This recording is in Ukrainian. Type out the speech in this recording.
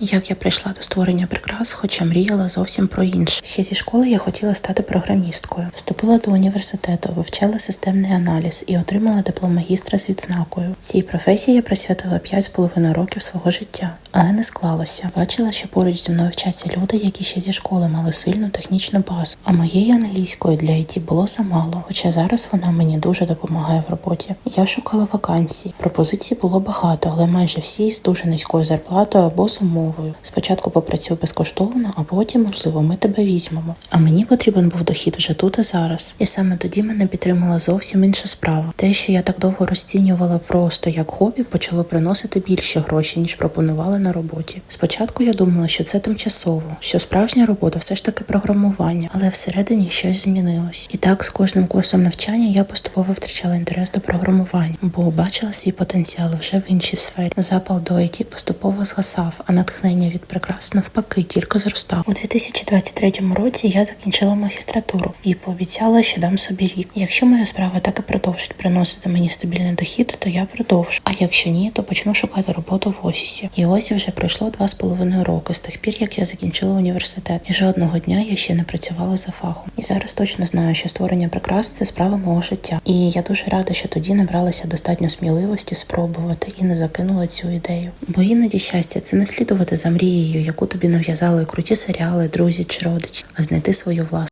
Як я прийшла до створення прикрас, хоча мріяла зовсім про інше. Ще зі школи я хотіла стати програмісткою. Вступила до університету, вивчала системний аналіз і отримала диплом магістра з відзнакою. Цій професії я присвятила 5,5 років свого життя, але не склалося. Бачила, що поруч зі мною вчаться люди, які ще зі школи мали сильну технічну базу. А моєї англійської для IT було замало. Хоча зараз вона мені дуже допомагає в роботі. Я шукала вакансії. Пропозицій було багато, але майже всі з дуже низькою зарплатою або з умовою. Спочатку попрацюй безкоштовно, а потім, можливо, ми тебе візьмемо. А мені потрібен був дохід вже тут і зараз. І саме тоді мене підтримала зовсім інша справа. Те, що я так довго розцінювала просто як хобі, почало приносити більше грошей, ніж пропонували на роботі. Спочатку я думала, що це тимчасово, що справжня робота все ж таки програмування, але всередині щось змінилось. І так з кожним курсом навчання я поступово втрачала інтерес до програмування, бо бачила свій потенціал вже в іншій сфері. Запал до IT поступово згасав, а натхнення від прикрас навпаки тільки зростав. У 2023 році я закінчила магістратуру і пообіцяла, що дам собі рік. Якщо моя справа так і продовжить приносити мені стабільний дохід, то я продовжу. А якщо ні, то почну шукати роботу в офісі. І ось вже пройшло два з половиною роки з тих пір, як я закінчила університет. І жодного дня я ще не працювала за фахом. І зараз точно знаю, що створення прикрас це справа мого життя. І я дуже рада, що тоді набралася достатньо сміливості спробувати і не закинула цю ідею. Бо іноді щастя це не слідувати за мрією, яку тобі нав'язали круті серіали, друзі чи родичі, а знайти свою власну.